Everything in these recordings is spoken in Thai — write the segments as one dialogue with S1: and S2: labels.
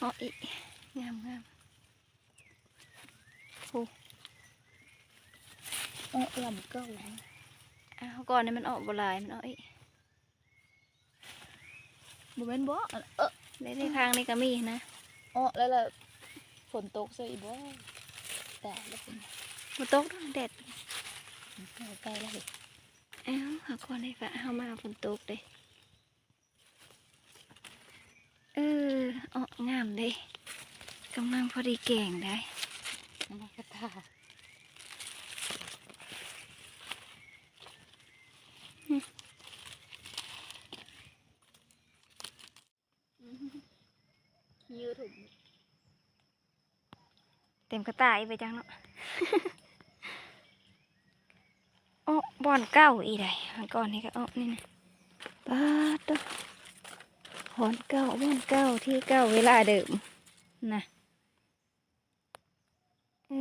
S1: อ๋ออีงามงามโอ้
S2: เออลำเก้าไหน
S1: อ้าวก่อนนี่มันออกบหลายมันออกอี
S2: บ่แม่นบ่เออ
S1: ในในทางนี่ก็มีนะ
S2: อ๋อแล้วล่ะฝนตกซะอีบ่แต่แล้วเป็น
S1: มันตกเนาะแดด
S2: ใกล้แล้วเห็น
S1: อ้าวหาก่อนได้ฝะเฮามาฝนตกเด้เอ อออกงามเด้กำลังพอดีแกงได้
S2: น้ำมันกระตาคิวถุง
S1: เต็มกระต่ายไปจังเนาะอ้อบอนเก้าอีได้มันก่อนนี่ก็อ้อนี่นะปาดตัวห อนเก้าบอนเก้าที่เก้าเวลาเดิมนะเอ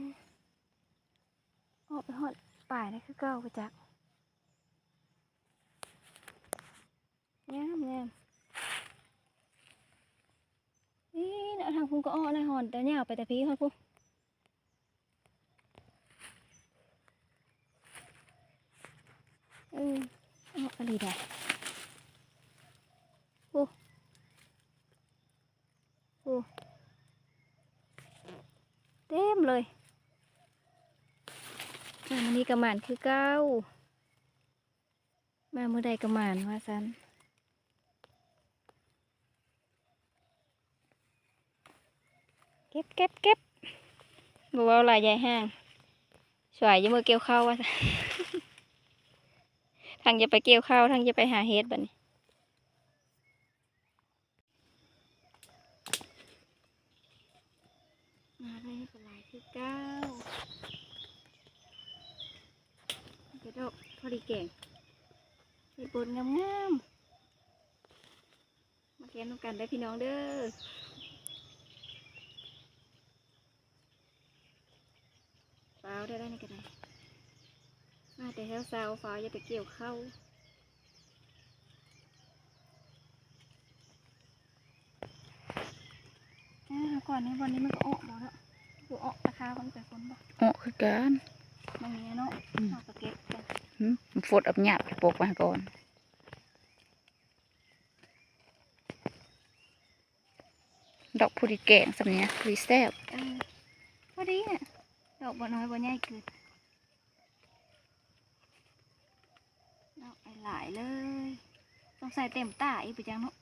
S1: อออกไปหอดป่ายนะคือเก้าไปจักงามงามนี่เนาะทางพุ่งก็อ้อเลยหอนแต่เนี่ยเอาไปแต่พี่หอนพุ่งเออเอาอะไรได้โอ้โอ้เต็มเลยมามันนี้กระหมานคือเก้า มาเมื่อใดกระหมานว่าสันเก็บเก็บเก็บบัวาลายใหญ่ห้าง สวยอยังมือเกี่ยวข้าวว่าซั่นทางจะไปเกี่ยวข้าวทางจะไปหาเฮ็ดบัดนี้มาเลยเป็นลายที่เก้ากระดกพอดีแก่งเฮ็ดบนงามๆมาเรียนร่วมกันได้อพี่น้องเด้อฟ้าวได้ได้ในกระไดมาแต่แถวสาวฟ้าวอย่าไปเกี่ยวเข้าวอ่าก่อนนี้วันนี้มันก็ออกแล้วเนาะดูออกราคามันแต่คนบอก
S2: อ๋อคือการ
S1: มันมีเนาะ
S2: หึมันฝดอับหยาบปกมาก่อนดอกพุริแกงสำเนียพุริแซ่บ
S1: เออพอดีอะดอกบ่น้อยบ่ใหญ่เกินดอกหลายๆเลย ต้องใส่เต็มตาอีกไปจังเนาะ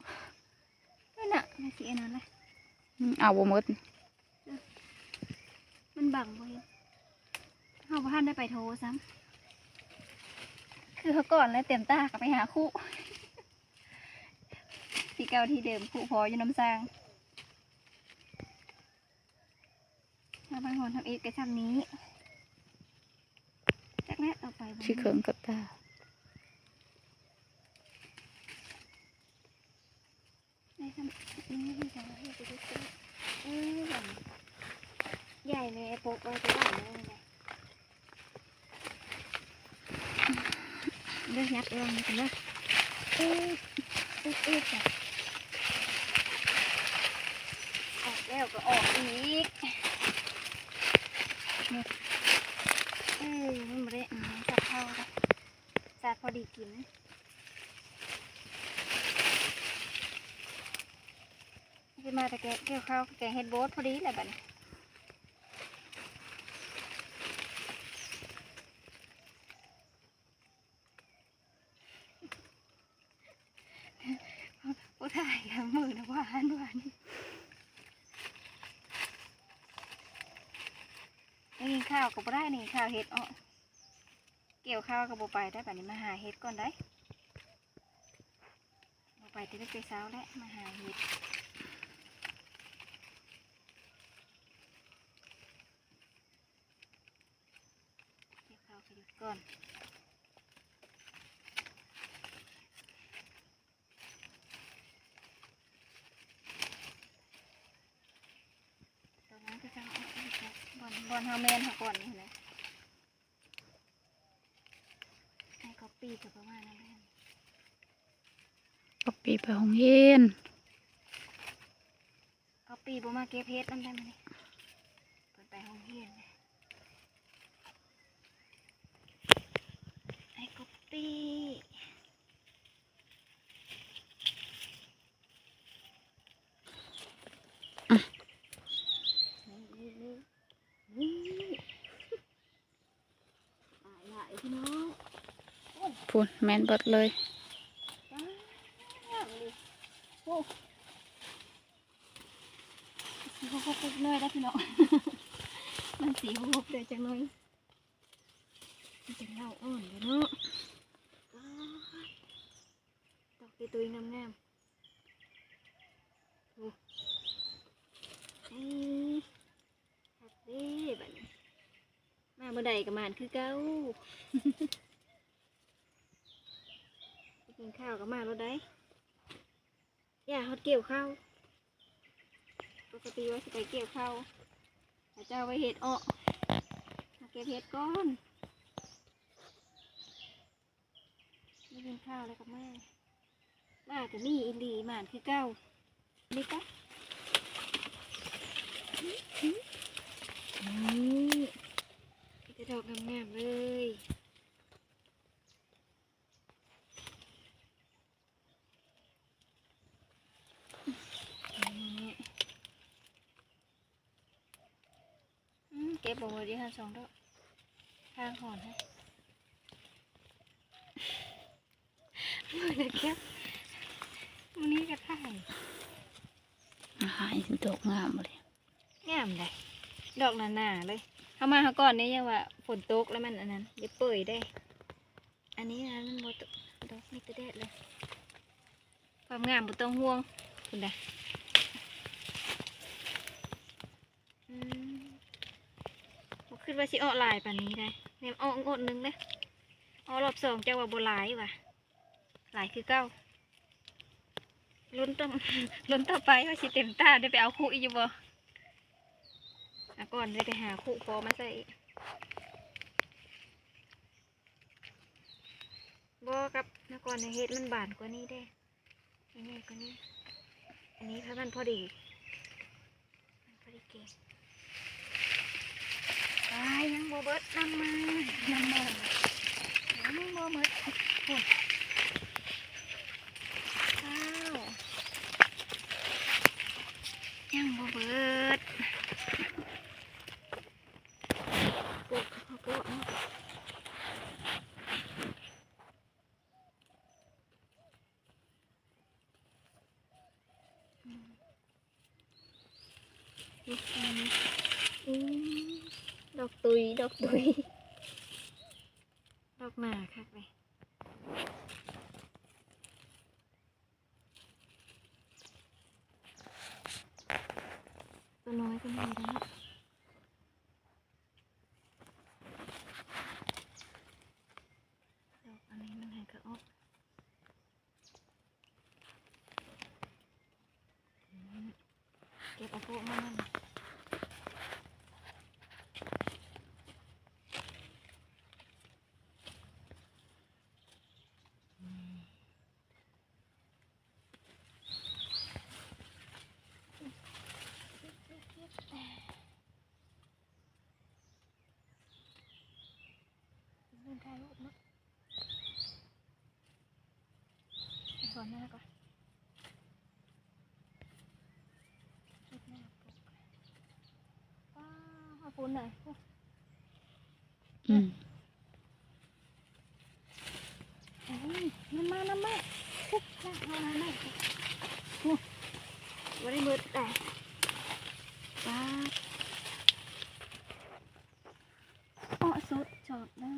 S1: นั่นน่ะไม่สิอันนั้นเลย
S2: อืมเอาบ่หมด
S1: มันบังบ่เห็นเฮาบ่ทันได้ไปโทรซ้ำ คือเขาก่อนแล้วเต็มตาก็ไปหาคู่ที่เก่าที่เดิมคู่พออยู่น้ำซางถ้าบางคนทำอีกก็ทำนี้จากนั้นเอาไปบ่
S2: ชื่อเคิงกับตา
S1: ได้ทำนี่ที่ทำให้ไปดูสิเออแบบใหญ่เลยไอ้โป๊กเอาไปไหนเลยเนี่ย เลือกยัดลงกันเลยออเออเออจ้ะออกแล้วก็ออกอีกนี่เออมันไม่ได้อืมจับเข้าแล้วจัดพอดีกินจะมาแต่แกะเกี่ยวข้าวแกงเฮ็ดโบ๊ทพอดีแหละบัดนี้ผู้ถ่ายกับมือนะหวานหวานนี่กิน ข้าวกับบ่ได้นี่ข้าวเห็ดอ้อเกี่ยวข้าวกับบ่ไปได้แบบนี้มาหาเห็ดก่อนได้บ่ไปจะได้ไปเช้าแล้วมาหาเห็ดเก็บข้าวขยุดก่อนตอนนั้นก็จะเอาอีกแล้วบ อลบอลเฮาแมนเฮาก่อนนี่นะให้เขาปีกับประมาณนั้นเลย
S2: ก็ปีไปห้องเย็น
S1: ปีบ่มาเก็บเฮ็ดนำได้มื้อนี้เพิ่นไปโรงเรียนนะไอ้กบปีนี่นี่นี่หลายๆพี่น้อง
S2: พูนแมนบดเลย
S1: โอ้สีหุบๆหน่อยได้พี่น้องมันสีหุบๆเลยจังหน่อยมันจะเล่าอ่อนอยู่เนาะอ้ายดอกตีตุยงามๆโอ้ยฮักเด้บัดนี้มาเมื่อใดก็มานคือเก้า กินข้าวก็มาแล้วได้อย่าฮอดเกี่ยวข้าวปกติว่าสิไปเกี่ยวข้าวเจ้าไปเห็ดอ้อมาเก็บเห็ดก้อนไม่กินข้าวเลยกับแม่มาจะมีอินดีหมานคือเก้านี่กะนี่จะดอกงามๆเลย นี่อืมเก็บบอกว่าสองดอกทางหอนให้มือเลยเก็บวันนี้ก็ถ่าย
S2: หายดอกงามเลย
S1: งามเลยดอกหนาๆเลย เข้ามาเขาก่อนเนี่ยังว่าฝนตกแล้วมันอันนั้นอย่าเปื่อยได้ อันนี้นะมันบตกดอกมีแตะเด็ดเลย ความงามบ่ต้องห่วงคุณดะอืม บ่คิดว่าสิออกหลายปานนี้ได้เนี่ยออกงดนึงเด้ออกรอบสองเจ้าว่าบ่หลายว่ะหลายคือเก้าลุ้นต้องลุ้นต่อไปว่าสิเต็มตาได้ไปเอาคู่อีกอยู่บ่อะก่อนได้ไปหาคู่พอมาใส่บ่กับนะก่อนในเฮ็ดมันบานกว่านี้เด้นี่นี่ก็นี่อันนี้เพราะมันพอดี มันพอดีเก่ง ยยังโบเบิร์ตนำมาน้ำมายังโบเบิร์ตอ้ยข้าวยังโบเบิดปลูกข้าวโพดเนาะนี่อันนี้อืมดอ กตุยดอกตุยดอกหนาคักเลยตัวน้อยก็มีแล้วดอกอันนี้มันหายกระออกอืมเก็บเอาพวกมันนั่นน่ะเล่นถ่ายรูปเนาะ ไปสวนแม่ก่อนชุดแม่ปลูกว้าวเอาปูนหน่อย
S2: อืม
S1: โอ้ยน้ำมาน้ำมาปุ๊บน้ำมาน้ำมาโอ้วันนี้มืดแต่ป้าดอ้อสุดจอดได้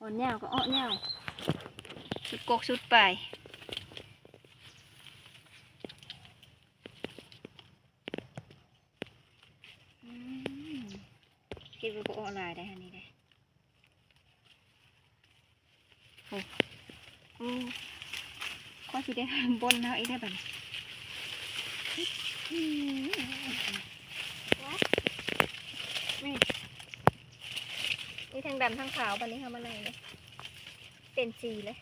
S1: อ่อนเหยาวก็อ้อเหยาว สุดกกสุดไปอืมคิดว่าก็อ้อหลายได้ฮันนี้ได้อืมก็สิได้บนแล้วอีกได้แบบอืมนี่นี่ทั้งดำทั้งขาวบันนี้ทำอะไรเลยเป็นสีเลย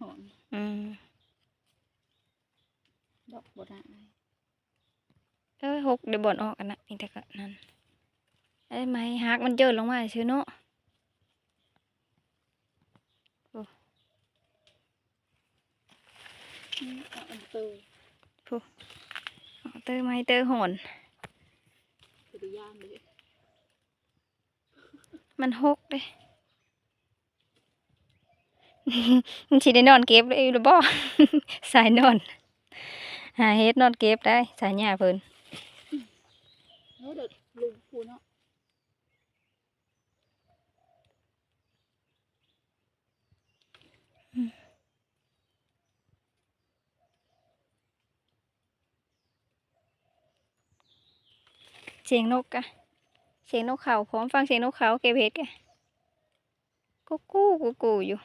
S2: หอน
S1: อืม
S2: ดอก บ่ได้
S1: เอ้ยหกเดี๋ยวบ่อนออกกันนะนี่แต่ก็นั่นไอ้ไม้ฮักมันเจอลงมาชื่อเนาะ
S2: อืมเอาอันเตอร์
S1: ไม้เตอหอน
S2: สิได้ย่านเลย
S1: มันหกเด้มันสิได้นอนเก็บเลยหรือบ่สายนอน หาเฮ็ดนอนเก็บได้สายหญ้าเพิ่น
S2: เนาะเด็กลุงพูเนาะ
S1: เสียงนกกะเสียงนกเขาพร้อมฟังเสียงนกเขาเก็บเห็ดกะกูกูกูกูอยู่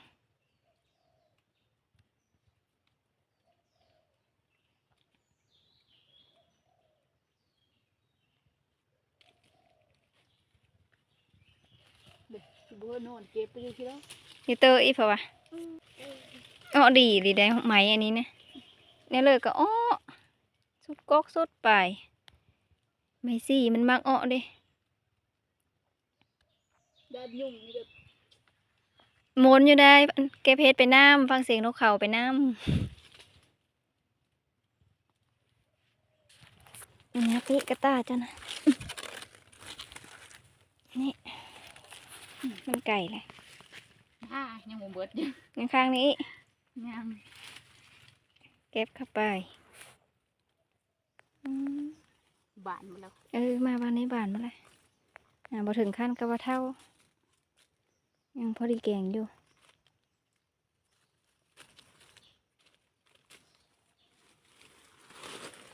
S2: บ่นอนเก็บไปอยู่ที่แล้ว
S1: อยู่เตออีเพราะว่าอ้อดีดีได้ไหมอันนี้นะเนี่ยเลยก็อ้อสุดกอกสุดไปไม่สิมันมักอ้อเด้
S2: ด้านยุ่งนี่แบบ
S1: หมนอยู่ได้อันเก็บเห็ดไปน้ำฟังเสียงนกเขาไปน้ำเนี่ยพี่กระตาจ้ะนะนี่ มันไก่เลย
S2: อ่ายังบ่เบิดอยู่
S1: ข้างๆนี้
S2: ยัง
S1: เก็บเข้าไปอืม
S2: บานหมดแล้ว
S1: เออ มาบ้านนี้บานมาเลยอ่าบ่ถึงขั้นกับว่าเท่า ยังพอดีเก่งอยู่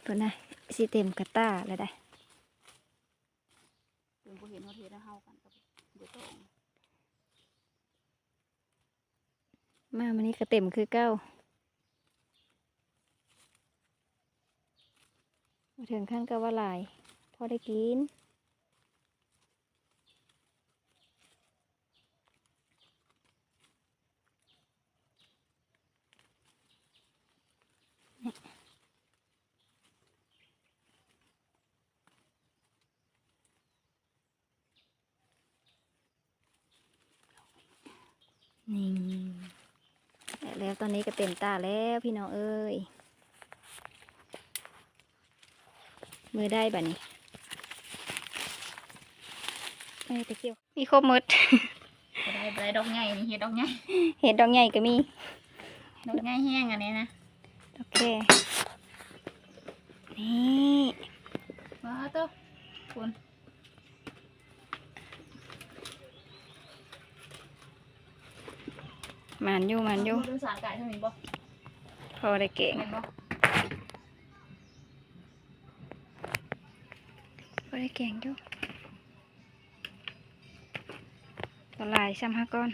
S1: เพิ่นนะสิเต็มกระตาเลยได้
S2: เพิ่นบ่เห็นว่าเฮ็ดให้เฮากันกับเดี๋ยวต้อง
S1: มามันนี้ก็เต็มคือเก้าถึงขั้นกับว่าลาย พอได้กินนี่ และแล้วตอนนี้ก็เต็มตาแล้วพี่น้องเอ้ย มือได้บ่นี้เอ้ยตะเกียวมีครบหมด
S2: บ่ได้บ่ได้ดอกใหญ่นี่เฮ็ดดอกใหญ่
S1: เห็ดดอกใหญ่ก็มี
S2: ดอกใหญ่แห้งอันนี้นะ
S1: โอเค นี่
S2: ว้าเต้าคุณ
S1: มันอยู่หมันอยู่
S2: ดูสารไก่เท่านี้บ่
S1: พอได้เก่ง
S2: เห็นบ่
S1: พอได้เก่งอยู่ก็หลายซ้ำห้าก้อน